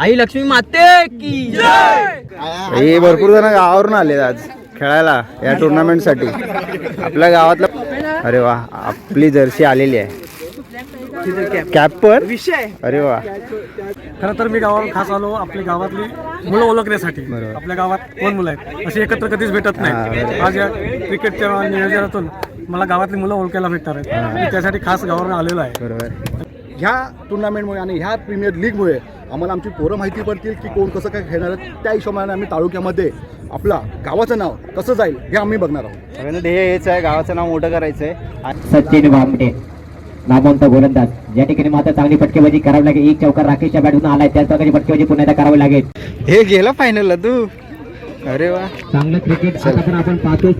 आई लक्ष्मी माते की हे भरपूर जण गावावरून आले आज खेळायला या टुर्नामेंटसाठी. आपल्या गावातलं अरे वा आपली जर्सी आलेली आहे. कॅप पण? विषय. अरे वा. खरं तर मी गावावर खास आलो आपल्या गावातली मुलं ओळखण्यासाठी. बरोबर. आपल्या गावात कोण मुलं आहेत? अशी एकत्र कधीच भेटत नाही. आज या क्रिकेटच्या नियोजनातून मला गावातली मुलं ओळखायला भेटणार आहेत. मी त्यासाठी खास गावावर आलेलो आहे. बरोबर. ह्या टुर्नामेंटमुळे आणि ह्या प्रीमियर लीगमुळे आम्हाला आमची पोरं माहिती पडतील की कोण कसं काय खेळणार आहे. त्या हिशोबाने आम्ही तालुक्यामध्ये आपला गावाचं नाव कसं जाईल हे आम्ही बघणार आहोत. सगळ्यांना ध्येय हेच आहे गावाचं नाव मोठं करायचं आहे. सचिन भामटे नामवंत गोलंदाज. या ठिकाणी मात्र चांगली फटकेबाजी करावी लागेल. एक चौकार राकेशच्या बॅटून आलाय. त्याच प्रकारची फटकेबाजी पुन्हा एकदा करावी लागेल. हे गेलं फायनलला तू? अरे वा. चांगलं क्रिकेट आपण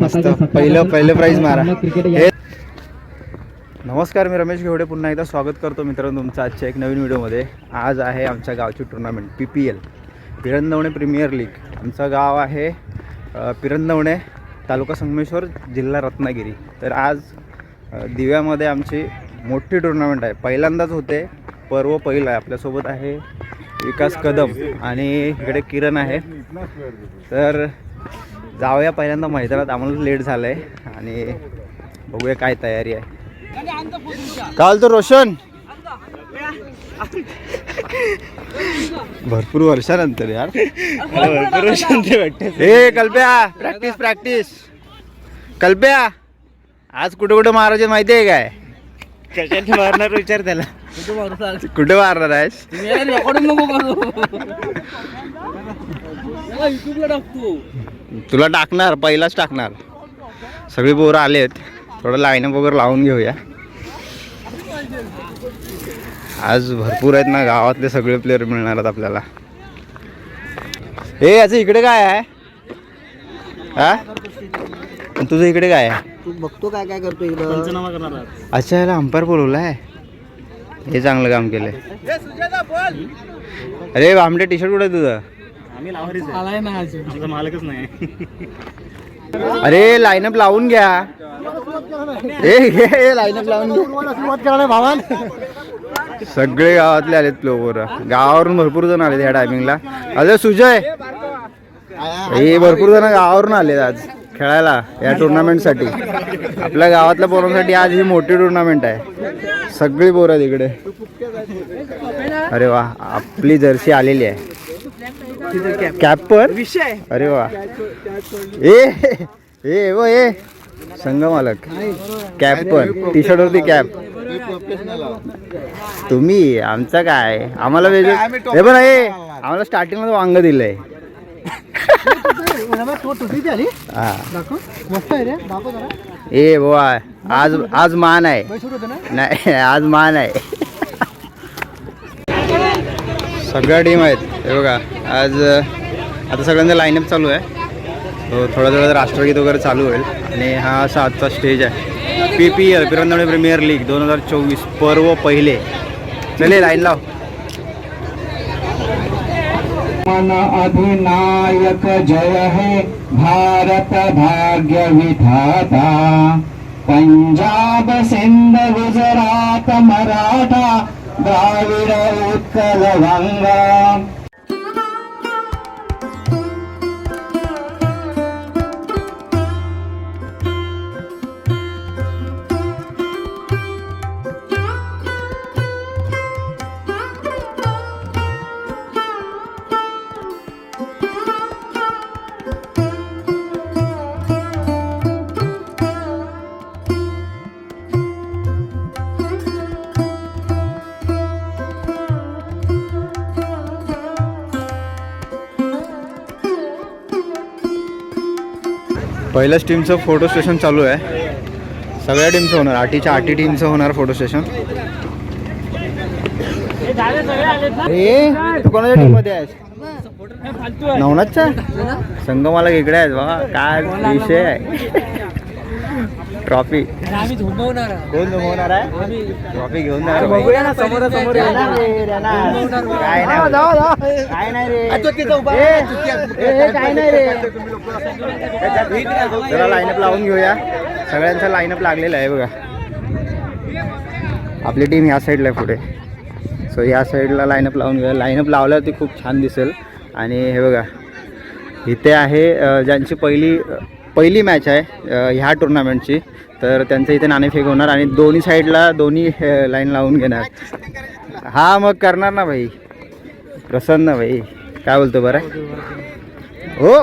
सत्रात पहिलं पहिलं प्राईज मारा चांगलं क्रिकेट या हे नमस्कार मी रमेश घेवडे. पुन्हा एकदा स्वागत करतो मित्रांनो तुमचं आजच्या एक नवीन व्हिडिओमध्ये. आज आहे आमच्या गावची tournament P P L Pirandavane premier league आमचं गाव आहे पिरंदवणे तालुका संगमेश्वर जिल्हा रत्नागिरी. तर आज दिव्यामध्ये आमची मोठी टुर्नामेंट आहे. पहिल्यांदाच होते पर्व पहिलं आहे. आपल्यासोबत आहे विकास कदम आणि इकडे किरण आहे. तर जाऊया पहिल्यांदा मैदानात. आम्हाला लेट झालं आहे आणि बघूया काय तयारी आहे. काल तो रोशन. भरपूर वर्षानंतर यार. भरपूर वर्षानंतर हे कल्प्या प्रॅक्टिस प्रॅक्टिस कल्प्या आज कुठे कुठे महाराज माहिती आहे काय? कशाने मारणार विचार त्याला? कुठे मारणार आहेस? तुला टाकणार पहिलाच टाकणार. सगळी पोरं आलेत. थोडं लाईनअप वगैरे लावून घेऊया. आज भरपूर आहेत ना गावातले सगळे प्लेअर मिळणार आहेत आपल्याला. हे याचं इकडे काय आहे? हा? तुझं इकडे काय आहे? तू बघतो काय काय करतो इकडं अच्छा याला अंपायर बोलवला आहे हे चांगलं काम केलंय. अरे आमटे टी शर्ट कुठे आहे तुझं? आलाय ना मालकच नाही. अरे लाईनअप लावून घ्या. ए लाईनअप लावून घ्या. सगळे गावातले आलेत प्लोवर गावावरून भरपूर जण आलेत या टायमिंगला अरे सुजय. हे भरपूर जण गावावरून आलेत आज खेळायला या टुर्नामेंटसाठी आपल्या गावातल्या पोरांसाठी आज ही मोठी टुर्नामेंट आहे. सगळी पोरं तिकडे. अरे वा आपली जर्सी आलेली आहे. कॅप. पण? विषय. अरे वा. ए ए वो ए. संघ मालक. कॅप पण. टी शर्ट वरती कॅप. तुम्ही आमचं काय? आम्हाला वेगळं हे पण आहे आम्हाला स्टार्टिंगमध्ये वांग दिलंय. ए बुवा आज आज मान आहे. होते नाही आज मान आहे. सगळ्या टीम आहेत. हे बघा आज आता सगळ्यांचा लाईनअप चालू आहे. हो थोडं थोड्या राष्ट्रगीत वगैरे चालू होईल. आणि हा असा आजचा स्टेज आहे. P P L Pirandavane premier league दोन हजार चोवीस पर्व पहिले. चले लाईन लाव. मन अधिनायक जय हे भारत भाग्य विधाता. पंजाब सिंध गुजरात मराठा திராவிட உட்கல வங்காம். पहिल्याच टीमचं फोटो स्टेशन चालू आहे. सगळ्या टीमचं होणार. आठीच्या आठी टीमचं होणार फोटो स्टेशन ए तू कोणाच्या टीममध्ये आहेस? नवनाथच्या? संगमाला मला इकडे आहेस बाबा. काय विषय आहे? ट्रॉफी आम्ही झोपवणार कोण आहे? ट्रॉफी घेऊन जाणार. बघूया ना समोर समोर येणार रे, येणार. काय नाही. काय नाही रे. काय नाही रे. जरा लाईनअप लावून घेऊया. सगळ्यांचा लाईनअप लागलेला आहे बघा. आपली टीम ह्या साईडला आहे पुढे. सो या साईडला लाईनअप लावून घ्या लाईनअप लावल्यावर ती खूप छान दिसेल. आणि हे बघा. इथे आहे ज्यांची पहिली पहिली मॅच आहे ह्या टुर्नामेंटची तर त्यांचं इथे नाणेफेक होणार आणि दोन्ही साईडला दोन्ही लाईन लावून घेणार. हा मग करणार ना भाई. प्रसन्न भाई. काय बोलतो बरं? हो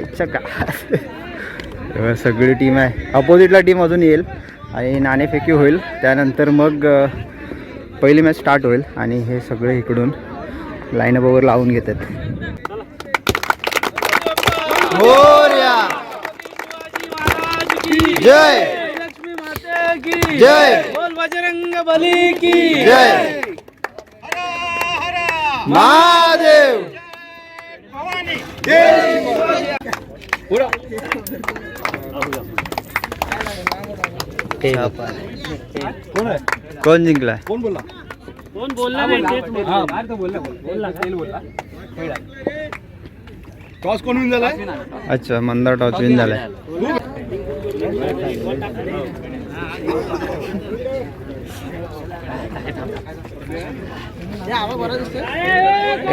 इच्छा का? सगळी टीम आहे. अपोजिटला टीम अजून येईल आणि नाणेफेकी होईल. त्यानंतर मग पहिली मॅच स्टार्ट होईल आणि हे सगळे इकडून लाईनअप वगैरे लावून घेतात. हो, जय! माता की। जय। बोल बजरंग बली की। जय। महादेव। कोण जिंकला कोण बोलला? कोण बोलला टॉस कोण विन झालाय? अच्छा मंदार टॉस विन झालाय.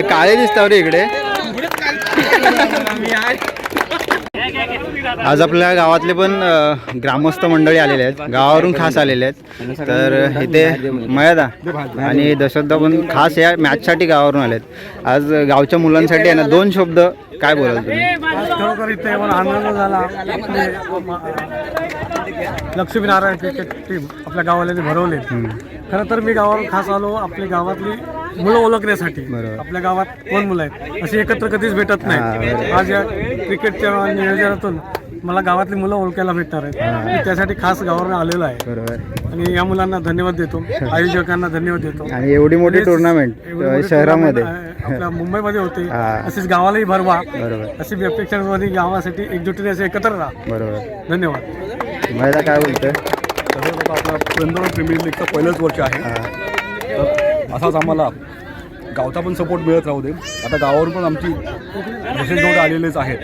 काळे दिसतात रे इकडे. आज आपल्या गावातले पण ग्रामस्थ मंडळी आलेले आहेत. गावावरून खास आलेले आहेत. तर इथे मयादा आणि दशरथदा पण खास या मॅचसाठी गावावरून आलेत. आज गावच्या मुलांसाठी आहे ना दोन शब्द काय बोलाल तुम्ही? खरोखर इथे आनंद झाला. लक्ष्मीनारायण क्रिकेट टीम आपल्या गावाला भरवले खरं तर मी गावावर खास आलो आपल्या गावातली मुलं ओळखण्यासाठी. आपल्या गावात कोण मुलं आहेत? अशी एकत्र कधीच भेटत नाही. आज या क्रिकेटच्या नियोजनातून मला गावातली मुलं ओळखायला भेटणार आहेत. मी त्यासाठी खास गावावर आलेलो आहे. बरोबर. आणि या मुलांना धन्यवाद देतो. आयोजकांना धन्यवाद देतो. आणि एवढी मोठी टुर्नामेंट शहरामध्ये. आपल्या मुंबईमध्ये होते. अशीच गावालाही भरवा. बरोबर. अशी मी अपेक्षा गावासाठी एकजुटीने असे एकत्र राहा. बरोबर. धन्यवाद. मयादा काय तसंच आता आपला पुरंदर प्रीमियर लीगचं पहिलंच वर्ष आहे. तर असाच आम्हाला गावचा पण सपोर्ट मिळत राहू दे. आता गावावरून पण आमची जसे जोड आलेलेच आहेत.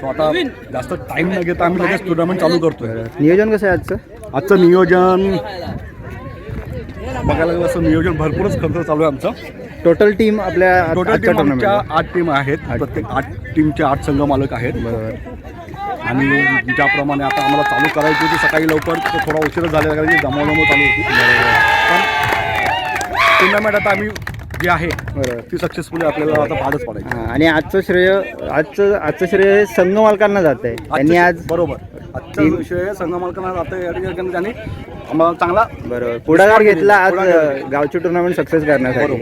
सो आता जास्त टाइम न घेता आम्ही लगेच टुर्नामेंट चालू करतोय. नियोजन कसं आहे आजचं? आजचं नियोजन बघायला गेलं असं नियोजन भरपूरच खर्च चालू आहे आमचं. टोटल टीम आपल्या टोटल आजच्या टीम आमच्या टुर्नामेंटला आठ टीम आहेत. प्रत्येक आठ टीमचे आठ संघ मालक आहेत. बरोबर आणि ज्याप्रमाणे आता आम्हाला चालू करायची होती सकाळी लवकर थोडा उशीर झालेला कारण की जमावजमा चालू होती. पण टुर्नामेंट आता आम्ही जी आहे बरोबर. ती सक्सेसफुली आपल्याला आता पारच पडायची. हा, आणि आजचं श्रेय आजचं आजचं श्रेय हे संघ मालकांना जात आहे त्यांनी आज बरोबर. आजचा विषय संघ मालकांना जातं या ठिकाणी त्यांनी आम्हाला चांगला बरोबर. पुढाकार घेतला आज अ, गावची टुर्नामेंट सक्सेस करण्यासाठी.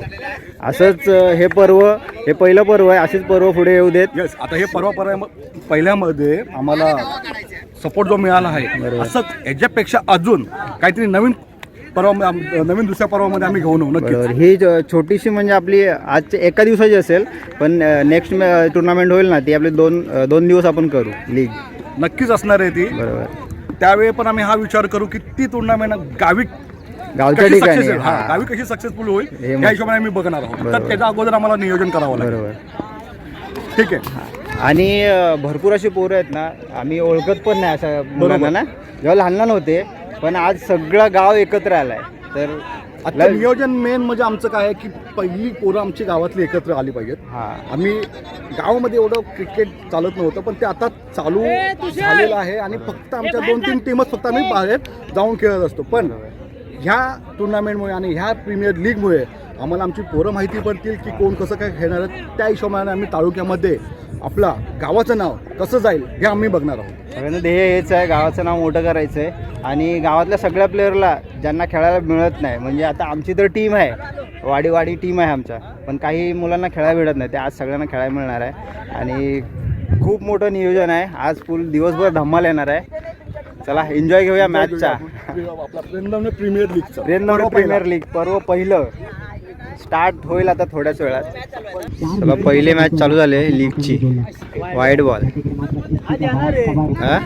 असंच अ, हे पर्व हे पहिलं पर्व आहे असेच पर्व पुढे येऊ देत. येस आता हे परवा परवा पहिल्यामध्ये आम्हाला सपोर्ट जो मिळाला आहे असंच याच्यापेक्षा अजून काहीतरी नवीन पर्व नवीन दुसऱ्या पर्वामध्ये आम्ही घेऊन येऊ नक्की बरोबर. ही ज- छोटीशी म्हणजे आपली आज एका दिवसाची असेल पण नेक्स्ट टुर्नामेंट होईल ना ती आपली दोन अ, दोन दिवस आपण करू लीग नक्कीच असणार आहे ती. बरोबर. त्यावेळी पण आम्ही हा विचार करू की ती टुर्नामेंट गावी गावच्या कशी ठिकाणी हा. गावी कशी सक्सेसफुल होईल हे मग- या हिशोबाने आम्ही बघणार आहोत. बरोबर. तर त्याच्या अगोदर आम्हाला नियोजन करावं लागेल. बरोबर. ठीक आहे. आणि अ, भरपूर अशी पोरं आहेत ना आम्ही ओळखत पण नाही अशा मुलांना ना. जेव्हा लहान लहान होते पण आज सगळं गाव एकत्र आलाय. तर आता नियोजन मेन म्हणजे आमचं काय आहे की पहिली पोरं आमची गावातली एकत्र आली पाहिजेत. हा. आम्ही गावामध्ये एवढं क्रिकेट चालत नव्हतं पण ते आता चालू झालेलं आहे आणि फक्त आमच्या दोन तीन टीमच फक्त आम्ही बाहेर जाऊन खेळत असतो. पण ह्या टुर्नामेंटमुळे आणि ह्या प्रीमियर लीगमुळे आम्हाला आमची पोरं माहिती पडतील की कोण कसं काय खेळणार आहे. त्या हिशोबाने आम्ही तालुक्यामध्ये आपला गावाचं नाव कसं जाईल हे आम्ही बघणार आहोत. सगळ्यांना ध्येय हेच आहे गावाचं नाव मोठं करायचं आहे. आणि गावातल्या सगळ्या प्लेअरला ज्यांना खेळायला मिळत नाही म्हणजे आता आमची तर टीम आहे. वाडी वाडी टीम आहे आमच्या. पण काही मुलांना खेळायला मिळत नाही ते आज सगळ्यांना खेळायला मिळणार आहे. आणि खूप मोठं नियोजन आहे. आज फुल दिवसभर धम्माल येणार आहे. चला एन्जॉय घेऊया मॅचचा प्रीमियर लीगचा. प्रीमियर लीग पर्व पहिलं. स्टार्ट होईल आता थोड्याच वेळात. चला पहिली मॅच चालू झाली आहे लीगची. वाईट बॉल हा?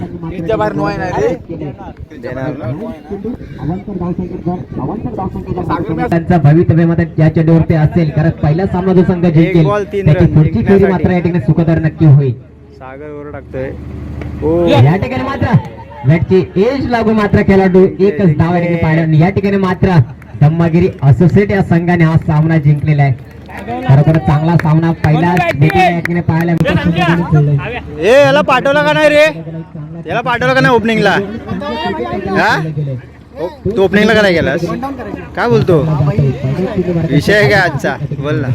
त्यांचा भवितव्यामध्ये या चेंडूवरती असेल. कारण पहिला सामना जो संघ जिंकेल पुढची फेरी. मात्र या ठिकाणी सुखकर नक्की होईल. सागर वर टाकतोय. ओ. या ठिकाणी मात्र बॅटची एज लागू मात्र खेळाडू एकच धाव या ठिकाणी पाहिलं. आणि या ठिकाणी मात्र धम्मागिरी असोसिएट या संघाने हा सामना जिंकलेला आहे. खरोखर चांगला सामना पहिला पाहायला याला पाठवलं का नाही रे? याला पाठवलं का नाही ओपनिंगला हा? तू ओपनिंगला का नाही गेलास? काय बोलतो? विषय आहे काय आजचा? बोल ना.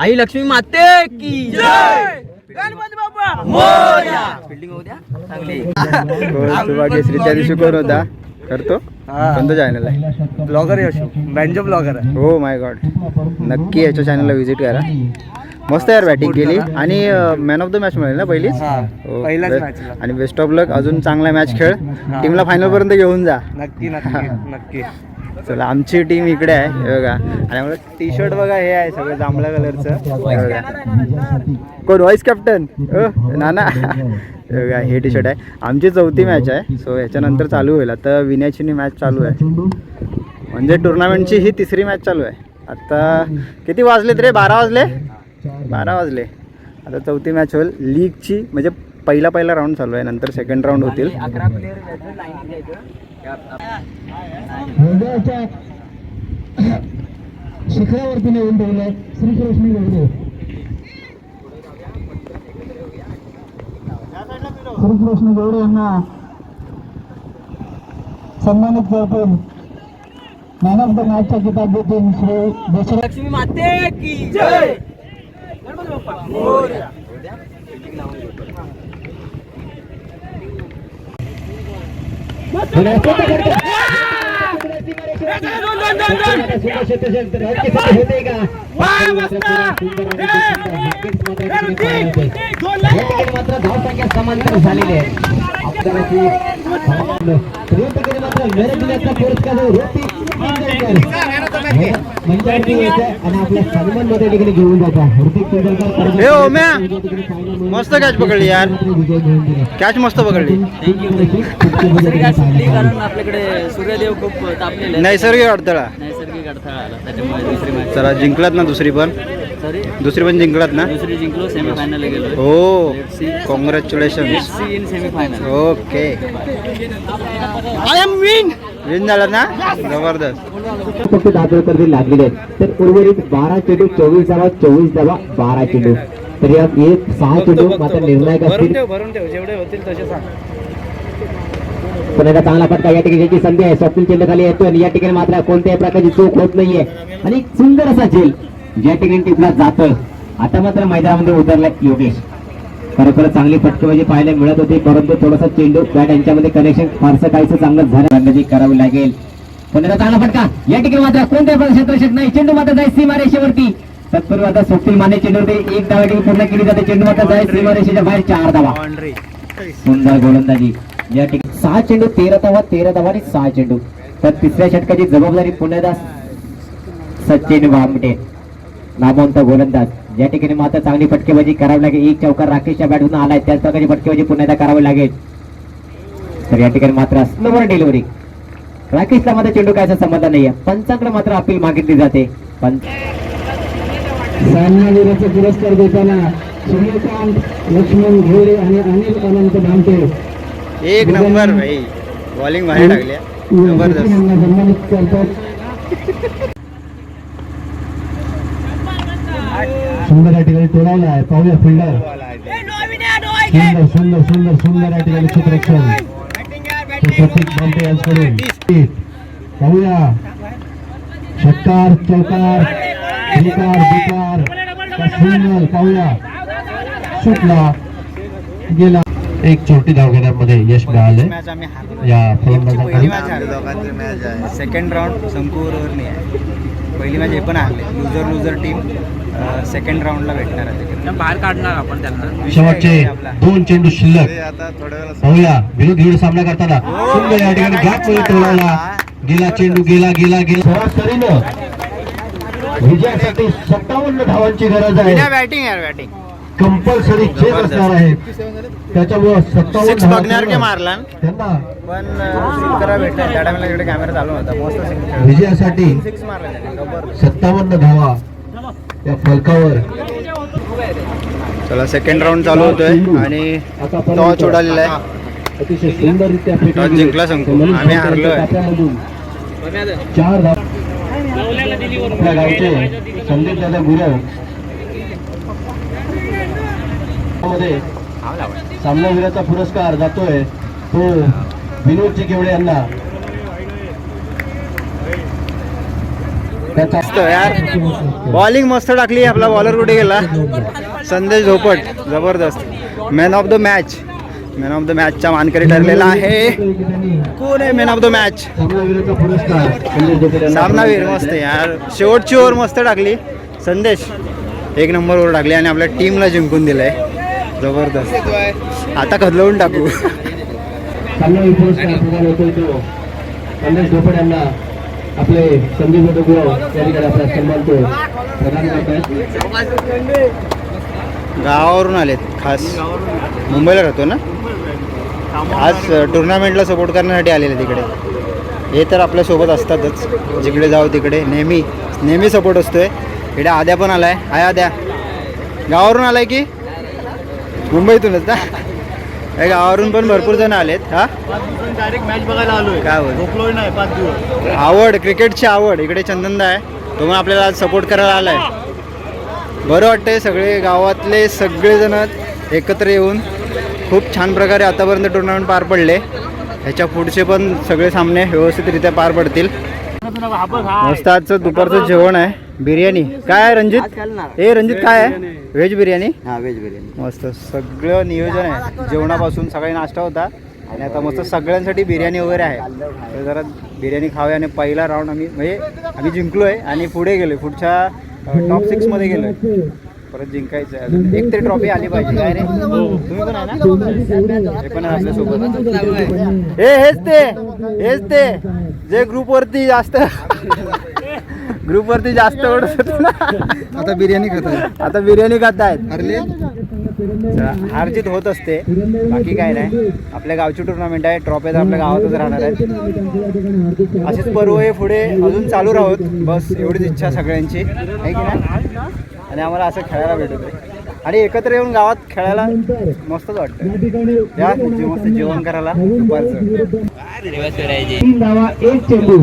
आई लक्ष्मी माते की जय! गणपती बाप्पा! मोरया! फिल्डिंग होऊ द्या. चांगली. त्या दिवशी कोण होता. करतो. कोणतं चॅनल आहे? ब्लॉगर यशो बँजो ब्लॉगर आहे. हो माय गॉड नक्की याच्या चॅनलला व्हिजिट करा. मस्त यार बॅटिंग केली. आणि मॅन ऑफ द मॅच मिळेल ना पहिलीच? पहिल्याच best. match ला. आणि बेस्ट ऑफ लक अजून चांगला मॅच खेळ. टीमला फायनल पर्यंत घेऊन जा. नक्की नक्की नक्की. चला आमची टीम इकडे आहे हे बघा. आणि आम्हाला टी शर्ट बघा हे आहे सगळं जांभळ्या कलरचं कोण? Vice captain Nana. हे बघा हे टी शर्ट आहे. आमची चौथी मॅच आहे. सो याच्यानंतर चालू होईल. आता विनयाची मॅच चालू आहे. म्हणजे टुर्नामेंटची ही तिसरी मॅच चालू आहे. आता किती वाजलेत रे? बारा वाजले? बारा वाजले. आता चौथी मॅच होईल. लीगची म्हणजे पहिला पहिला राऊंड चालू आहे. नंतर सेकंड राऊंड होतील. शिखरावरती नेऊन ठेवलंय. श्रीकृष्ण श्रीकृष्ण गौडे यांना सन्मानित करतील. मॅन ऑफ द मॅचचा किताब देतील श्री दशरथ. लक्ष्मी माते की जय! मात्र धावसंख्या समांतर झालेली आहे. आपल्याला मात्र मेरे दिनाचा पुरस्कार हे ओम्या मस्त कॅच पकडली यार. कॅच मस्त पकडली. आपल्याकडे सूर्यदेव खूप तापलेले. नैसर्गिक अडथळा. नैसर्गिक अडथळा आला त्याच्यामुळे दुसरी मॅच चला जिंकलात ना दुसरी पण. सॉरी दुसरी पण जिंकलात ना? दुसरी जिंकलो सेमीफायनल गेलो. हो. Congratulation in semifinal okay I am win win झाला ना? जबरदस्त. फक्त दादरकर लागलेले आहेत. तर उर्वरित बारा चेंडू चोवीस धावा चोवीस धावा बारा चेंडू तर यात एक सहा चेंडू मात्र निर्णायक असतील. भरून ठेव. जेवढे होतील तसे सांग. पण एकदा चांगला फटका या ठिकाणी याची संधी आहे. स्वप्नील चेंडू खाली येतो आणि या ठिकाणी मात्र कोणत्याही प्रकारची चूक होत नाहीये. आणि एक सुंदर असा झेल. ज्या ठिकाणी टिपला जात आता मात्र मैदानामध्ये उतरलाय योगेश. खरोखर चांगली फटकेबाजी पाहायला मिळत होती परंतु थोडासा चेंडू बॅट यांच्यामध्ये कनेक्शन फारसं काहीच चांगलं झालं रणजी करावी लागेल. पण एकदा चांगला फटका. या ठिकाणी मात्र प्रकारचे क्षेत्ररक्षक नाही. चेंडू मात्र जाईल सीमारेषेवरती तत्पूर्वी आता स्वप्नील माने चेंडूवरती एक धावा पूर्ण केली जाते. चेंडू मात्र जाईल सीमारेषेच्या बाहेर. चार धावा. सुंदर गोलंदाजी. या ठिकाणी सहा चेंडू तेरा धावा तेरा धावा आणि सहा चेंडू. तर तिसऱ्या षटकाची जबाबदारी पुण्यादास सचिन भामटे नामवंत गोलंदाज. या ठिकाणी मात्र चांगली फटकेबाजी करावी लागेल एक चौकार राकेशच्या बॅटून आलाय त्याच प्रकारची फटकेबाजी पुन्हा करावी लागेल. तर या ठिकाणी मात्र स्लोवर डिलिव्हरी राकेशला मात्र चेंडू कायचा समाधान नाहीये. पंचांकडे मात्र अपील मागितली जाते. पंच सामनावीराचा पुरस्कार देताना सूर्यकांत लक्ष्मण घेरे आणि अनिल अनंत भामटे. एक नंबर भाई. बॉलिंग भारी टाकल्या जबरदस्त यांना सन्मानित करतात सुंदर या ठिकाणी टोळावला आहे. पाहूया फिल्डर सुंदर सुंदर सुंदर सुंदर या ठिकाणी क्षेत्ररक्षण प्रतीक बांबे यांच्याकडून. पाहूया. षटकार चौकार विकार बिकार सुंदर पाहूया. सुटला. गेला. एक छोटी धाव घेण्यामध्ये यश मिळाले या आहे. सेकंड राऊंड आहे. पहिली मॅच हे पण हारले. लुझर लुझर टीम सेकंड राऊंडला भेटणार आहे. बाहेर काढणार आपण त्यांना. दोन चेंडू शिल्लक. ते आता थोड्या वेळा पाहूया. विरोध विरोध सामना करताना. सुंदर या ठिकाणी मध्ये गेला चेंडू गेला गेला गेला. सरासरीनं विजयासाठी सत्तावन्न धावांची गरज आहे. बिना बॅटिंग यार बॅटिंग कंपल्सरी जबरदस्त. असणार आहे. त्याच्यामुळं सत्तावन्न मारला. त्यांना पण करा भेटला. त्या कॅमेरा चालू होता. विजयासाठी सत्तावन्न धावा या फलकावर. चला सेकंड राऊंड चालू होतोय आणि टॉच उडालेला आहे. अतिशय सुंदररित्या टॉस जिंकला. म्हणून आम्ही हारलोय. चार धाव. आपल्या गावचे संदीप दादा गुरव. मध्ये सामनावीराचा पुरस्कार जातोय. तो विनोद चिकेवडे यांना. यार. बॉलिंग मस्त टाकली आपला बॉलर कुठे गेला? संदेश झोपट जबरदस्त. Man of the match man of the मॅचचा मानकरी ठरलेला आहे. कोण आहे मॅन ऑफ द मॅच सामनावीर मस्त यार. शेवटची ओव्हर मस्त टाकली. संदेश एक नंबर ओव्हर टाकली आणि आपल्या टीमला जिंकून दिलंय. जबरदस्त. आता खदलवून टाकू. यांना आपले संदीप दादा गुरव या ठिकाणी आपला सन्मान तो प्रदान करत गावावरून आलेत खास. मुंबईला राहतो ना? आज टुर्नामेंटला सपोर्ट करण्यासाठी आलेले तिकडे. हे तर आपल्यासोबत असतातच. जिकडे जाऊ तिकडे. नेहमी नेहमी सपोर्ट असतोय. इकडे आद्या पण आलाय. हाय आद्या. गावावरून आलाय की? मुंबईतूनच ना? हे गावावरून पण भरपूर जण आलेत हा? डायरेक्ट मॅच बघायला आलोय. काय बोल नाही पाच दिवस. आवड क्रिकेटची आवड. इकडे चंदनदा आहे. तो पण आपल्याला आज सपोर्ट करायला आलाय. बरं वाटतंय सगळे गावातले सगळेजण एकत्र येऊन खूप छान प्रकारे आतापर्यंत टुर्नामेंट पार पडले. ह्याच्या पुढचे पण सगळे सामने व्यवस्थितरित्या पार पडतील. मस्त आजचं दुपारचं जेवण आहे. बिर्याणी. काय आहे रंजित ए रंजित काय आहे? व्हेज बिर्याणी. हा व्हेज बिर्याणी. मस्त. सगळं नियोजन आहे. जेवणापासून सकाळी नाश्ता होता. आणि आता मस्त सगळ्यांसाठी बिर्याणी वगैरे आहे. तर जरा बिर्याणी खाऊया आणि पहिला राऊंड आम्ही म्हणजे आम्ही जिंकलो आहे आणि पुढे गेलो पुढच्या टॉप सिक्समध्ये गेलो आहे परत जिंकायचं आहे. अजून एक तरी ट्रॉफी आली पाहिजे. काय रे? तुम्ही पण आहे ना? हे पण आहे आपल्यासोबत हे हेच ते. हेच ते. जे ग्रुपवरती जास्त ग्रुपवरती जास्त ओढत होते ना. आता बिर्याणी खात आता बिर्याणी खात आहेत हरले हारजीत होत असते. बाकी काय नाही. आपल्या गावची टुर्नामेंट आहे. ट्रॉफी तर आपल्या गावातच राहणार आहे असेच पर्व हे पुढे अजून चालू राहत. बस एवढीच इच्छा सगळ्यांची. आहे की नाही? आणि आम्हाला असं खेळायला भेटत आहे आणि एकत्र येऊन गावात खेळायला मस्तच वाटतं. या मस्त जेवण करायला. दुपारचं. तीन धावा एक चेंडू.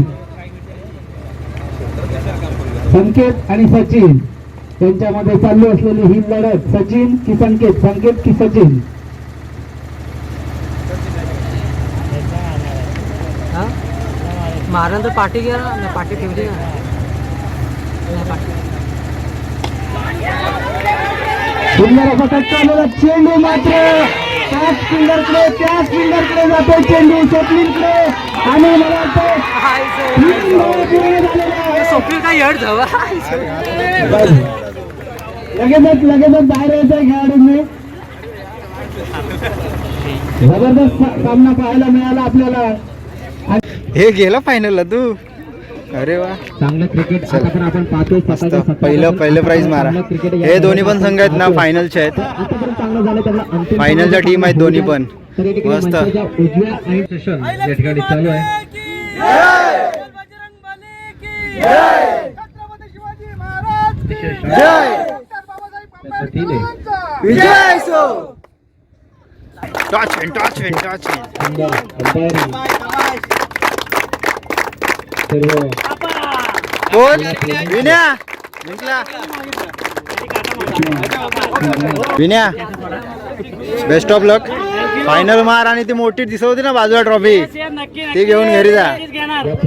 संकेत आणि सचिन. त्यांच्यामध्ये चालू असलेली ही लढत सचिन की संकेत? संकेत की सचिन? महाराष्ट्र पाठी घ्या ना पाठी ठेवली. सुंदर असा कट्टा चेंडू मात्र. त्याच फिल्डरकडे त्याच फिल्डरकडे जातो चेंडू. स्वप्नीलकडे आणि मला वाटतं स्वप्नील काय येड जावा लगेचच लगेचच बाहेर यायचं खेळाडूंनी. जबरदस्त सामना पाहायला मिळाला आपल्याला. हे गेला फायनलला तू? अरे वा. चांगलं क्रिकेट पण आपण पाहतोय मस्त. पहिलं पहिलं प्राईज मारा. हे दोन्ही पण संघ आहेत ना फायनलचे आहेत. फायनलच्या टीम आहेत दोन्ही पण. तर या ठिकाणी मस्त. उजव्या आणि सेशन या ठिकाणी चालू आहे विजय सो. टॉच टॉच टॉच सर्व कोण विन्या. जिंकला Vinya. Best of luck final मार आणि ती मोठी दिसत होती ना बाजूला ट्रॉफी ती घेऊन घरी जा.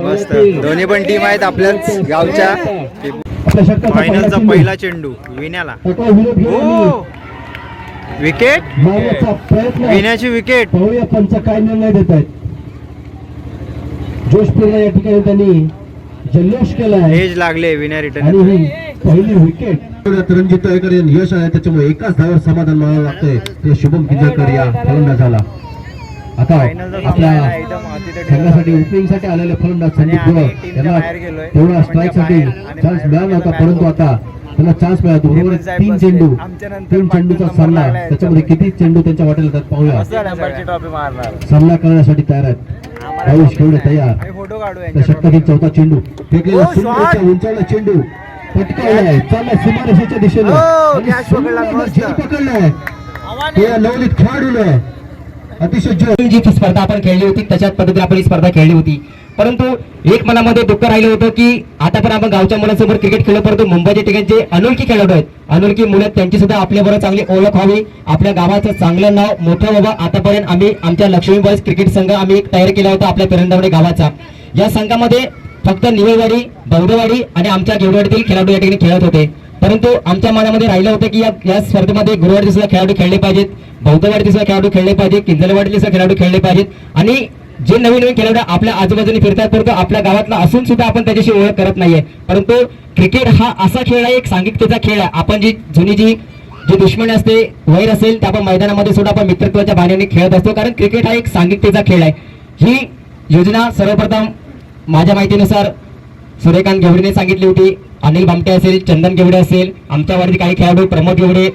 मस्त. दोन्ही पण टीम आहेत आपल्याच गावच्या. आपल्या षटकाचा फायनलचा चेंडू. पहिला चेंडू विण्याला. हो. विकेट विण्याची विकेट पाहूया पंच काय निर्णय देत आहेत. जोशपूर्ण या ठिकाणी त्यांनी जल्लोष केला एज लागले विण्या रिटर्न पहिली विकेट रणजित तळेकर यांनी यश आहे. त्याच्यामुळे एकाच धाव्यावर समाधान मानावं लागतंय. ते शुभम किंजळकर या फलंदाजाला आता आपल्या संघासाठी ओपनिंगसाठी आलेले फलंदाज संदीप आणि गुरव आम्ही टीमच्या यांना बाहेर गेलोय. तेवढा स्ट्राईकसाठी आणि चान्स मिळाला नव्हता. परंतु आता त्यांना चान्स मिळाला हे बरोबर तीन. चेंडू. तीन चेंडूचा सामना. त्याच्यामध्ये किती चेंडू त्यांच्या वाटेल येतात पाहूया. सामना करण्यासाठी तयार आहेत. आयुष केवढे तयार. षटकातील चौथा चेंडू. फेकलेला! असा उंचावला चेंडू. चालला सीमारेषेच्या दिशेने. हो, पकडलाय तो या नवनीत खेळाडूनं अतिशय जी स्पर्धा आपण खेळली होती. त्याच्याच पद्धतीने आपण ही स्पर्धा खेळली होती. परंतु एक मनामध्ये दुःख राहिलं होतं की आता पण आपण गावच्या मुलांसोबत क्रिकेट खेळलो परंतु मुंबईच्या ठिकाणी जे अनोळखी खेळाडू आहेत. अनोळखी मुलं त्यांची सुद्धा आपल्याबरोबर चांगली ओळख व्हावी. आपल्या गावाचं चांगलं नाव मोठं व्हावं. आतापर्यंत आम्ही आमच्या लक्ष्मी बॉईज क्रिकेट संघ आम्ही एक तयार केला होता आपल्या पेरंदावडे गावाचा. या संघामध्ये फक्त निवळवाडी बौद्धवाडी आणि आमच्या गेवडवाडीतील खेळाडू या ठिकाणी खेळत होते. परंतु आमच्या मनामध्ये राहिलं होतं की या या स्पर्धेमध्ये गुरुवारी सुद्धा खेळाडू खेळले पाहिजेत बौद्धवाडी सुद्धा खेळाडू खेळले पाहिजेत किंजलवाडीचे सुद्धा खेळाडू खेळले पाहिजेत. आणि जे नवीन नवीन खेळाडू आपल्या आजूबाजूने फिरतात परंतु आपल्या गावातला असून सुद्धा आपण त्याच्याशी ओळख करत नाहीये. परंतु क्रिकेट हा असा खेळ आहे एक सांघिकतेचा खेळ आहे. आपण जी जुनी जी जी दुश्मनी असते वैर असेल त्या आपण मैदानामध्ये सुद्धा आपण मित्रत्वाच्या भाण्याने खेळत असतो कारण क्रिकेट हा एक सांघिकतेचा खेळ आहे. ही योजना सर्वप्रथम माझ्या माहितीनुसार सूर्यकांत घेवडेने सांगितली होती अनिल भामटे असेल चंदन घेवडे असेल आमच्या काही खेळाडू प्रमोद घेवडे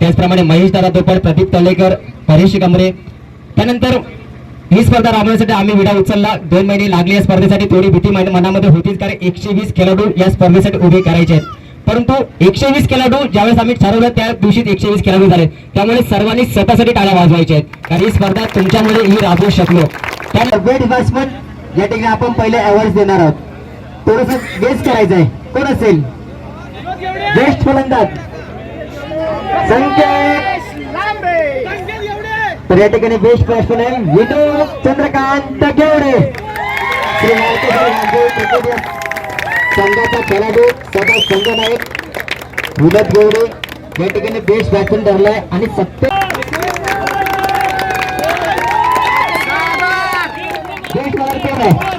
त्याचप्रमाणे महेश दादा दोपड प्रदीप तलेकर परेश कमरे. त्यानंतर ही स्पर्धा राबवण्यासाठी आम्ही विडा उचलला. दोन महिने लागले या स्पर्धेसाठी थोडी भीती मनामध्ये होतीच कारण एकशे वीस खेळाडू या स्पर्धेसाठी उभे करायचे आहेत. परंतु एकशे वीस खेळाडू ज्यावेळेस आम्ही ठरवलं त्या दिवशी एकशे वीस खेळाडू झाले. त्यामुळे सर्वांनी स्वतःसाठी टाळ्या वाजवायच्या आहेत. कारण ही स्पर्धा तुमच्यामुळे ही राबवू शकलो. त्या वेट या ठिकाणी आपण पहिले अवॉर्ड देणार आहोत. थोडस गेस्ट करायचं आहे. कोण असेल? ज्येष्ठ फलंदाज. संकेत. तर या ठिकाणी बेस्ट बॅट्समन आहे विनोद चंद्रकांत केवडे. श्री मार्केश्वर संघाचा खेळाडू स्वतः संघ नायक विनोद गेवडे या ठिकाणी बेस्ट बॅट्समन ठरलाय आणि सत्य बेस्ट बॉलर कोण आहे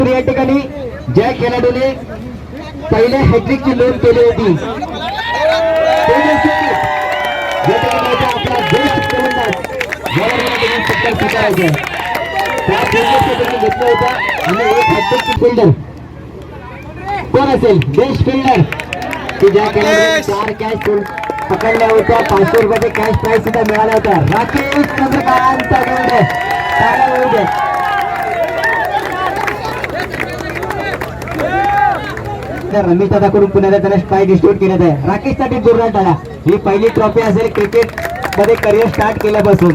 तर या ठिकाणी ज्या खेळाडूने पहिल्या हॅट्रिकची नोंद केली होती तो व्यक्ती या ठिकाणी होता आपला बेस्ट फलंदाज ज्यावर या ठिकाणी सत्कार स्वीकारायचे आहे. त्या फलंदाजच्या ठिकाणी घेतलं होतं आणि एक हॅट्रिकची फिल्डर कोण असेल बेस्ट फिल्डर की ज्या खेळाडूने चार कॅच पकडल्या होत्या पाचशे रुपयाचे कॅश प्राईज सुद्धा मिळाला होता राकेश चंद्रकांत तर रमेश दादाकडून पुण्याला त्याला पाय डिस्ट्रीब्यूट केल्यात आहे. राकेशसाठी जोरदार टाळा. ही पहिली ट्रॉफी असेल क्रिकेटमध्ये करिअर स्टार्ट केल्यापासून.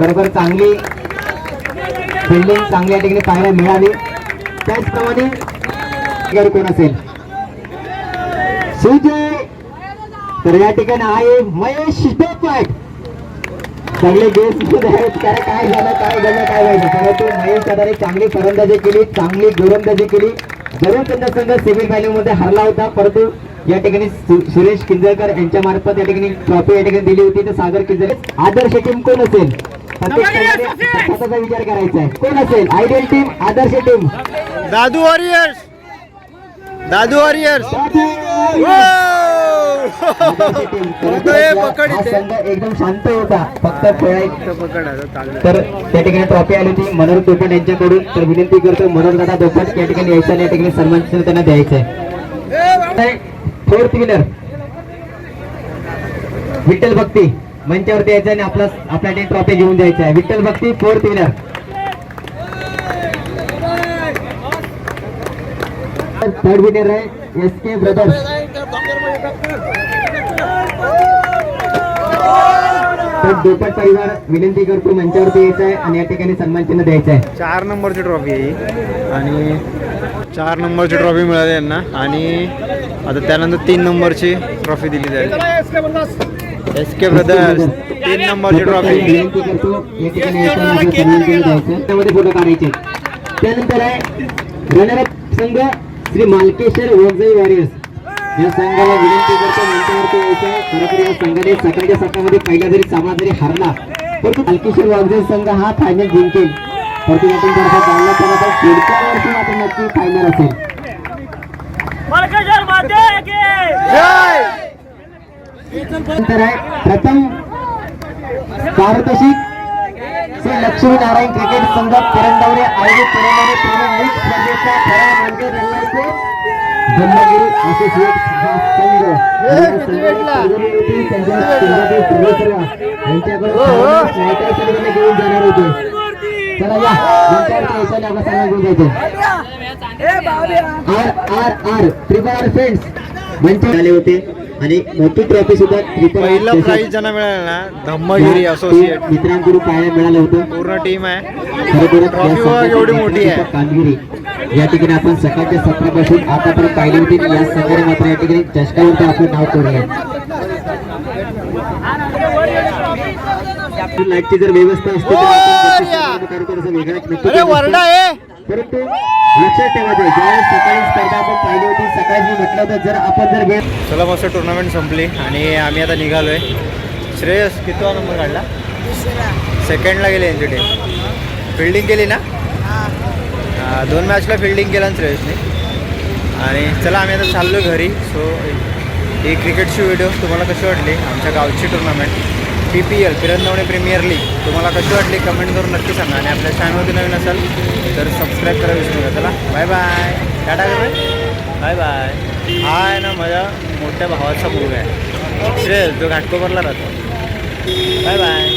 बरोबर चांगली फिल्डिंग चांगली या ठिकाणी पाहायला मिळाली. त्याचप्रमाणे खेळाडू कोण असेल. सुजय! तर या ठिकाणी आहे महेश डोपट. चांगले गेस आहेत. काय काय झालं काय झालं काय व्हायचं परंतु महेश दादाने चांगली फलंदाजी केली चांगली गोलंदाजी केली. जरूर त्यांचा संघ सेमी फायनलमध्ये हरला होता. परंतु या ठिकाणी सुरेश किंजळकर यांच्या मार्फत या ठिकाणी ट्रॉफी या ठिकाणी दिली होती. तर सागर किंजळकर आदर्श टीम कोण असेल? स्वतःचा विचार करायचा आहे. कोण असेल? आयडियल टीम आदर्श team Dadu warriors Dadu warriors एकदम शांत होता. फक्त खेळायचं तर त्या ठिकाणी ट्रॉफी आली होती. मनोहर दोपट यांच्याकडून. तर विनंती करतो मनोहर दादा दोपट या ठिकाणी यायचं आणि या ठिकाणी सन्मान त्यांना द्यायचं आहे फोर्थ विनर विठ्ठल भक्ती मंचावरती यायचं आणि आपला आपल्या ट्रॉफी घेऊन द्यायचं आहे. Vitthal Bhakti fourth winner third winner आहे एस के ब्रदर्स तर परिवार विनंती करतो मंचावरती यायचं आहे आणि या ठिकाणी सन्मान चिन्ह द्यायचं आहे. चार नंबरची ट्रॉफी आहे ही. आणि चार नंबरची ट्रॉफी मिळाली यांना. आणि आता त्यानंतर तीन नंबरची ट्रॉफी दिली जाईल. एस के ब्रदर्स तीन नंबरची ट्रॉफी. विनंती करतो या ठिकाणी त्यामध्ये फोटो काढायचे. त्यानंतर आहे रनरअप संघ श्री मालकेश्वर वॉर्झई वॉरियर्स या संघाला विनंती करतो मंचावरती यायचं. या संघाने सकाळच्या सकाळमध्ये पहिला जरी सामना जरी हरला परंतु मालकेश्वर वॉर्झई संघ हा फायनल जिंकेल. परंतु यातून थोडासा चांगला केला तर पुढच्या वर्षी मात्र नक्की फायनल असेल. नंतर आहे प्रथम पारितोषिक. श्री लक्ष्मी नारायण क्रिकेट संघ तिरंदावरे आयोजित प्रेमी लीग स्पर्धेचा खरा मार्ग रंगायचे. घेऊन जाणार होते. चला या नंतर यायचं आपला संघ घेऊन होते. आणि मोठी ट्रॉफी सुद्धा पहिलं प्राईज ज्यांना मिळालं ना धम्मगिरी असोसिएट मित्रांकडून पाहायला मिळालं होतं. पूर्ण टीम आहे. ट्रॉफी केवढी मोठी आहे. कामगिरी. या ठिकाणी आपण सकाळच्या सत्रापासून आतापर्यंत पाहिली होती या संघाने मात्र या ठिकाणी चषकावरती आपलं नाव कोरलंय लाईटची जर व्यवस्था असते तर आपण बक्षीस कार्यक्रमाचा वेगळा नक्की अरे केला असता. वरडा आहे परंतु लक्षात ठेवायचं ज्यावेळेस सकाळी स्पर्धा आपण पाहिली होती सकाळी मी म्हटलं होतं जर आपण जर वेळ चला मस्त टुर्नामेंट संपली आणि आम्ही आता निघालोय. श्रेयस कितवा नंबर काढला? सेकंडला गेले यांची टीम फिल्डिंग केली ना? दोन मॅचला फिल्डिंग केलं ना श्रेयसने. आणि चला आम्ही आता चाललो घरी. सो ही क्रिकेटची व्हिडिओ तुम्हाला कशी वाटली? आमच्या गावची tournament P P L Kiranvane premier league तुम्हाला कशी वाटली? कमेंट करून नक्की सांगा. आणि आपल्या चॅनलवरती नवीन असाल तर सबस्क्राईब करा विसरू नका. चला bye bye tata bye bye हा आहे ना माझ्या मोठ्या भावाचा मुलगा आहे. श्रेयस जो घाटकोपरला राहतो. Bye bye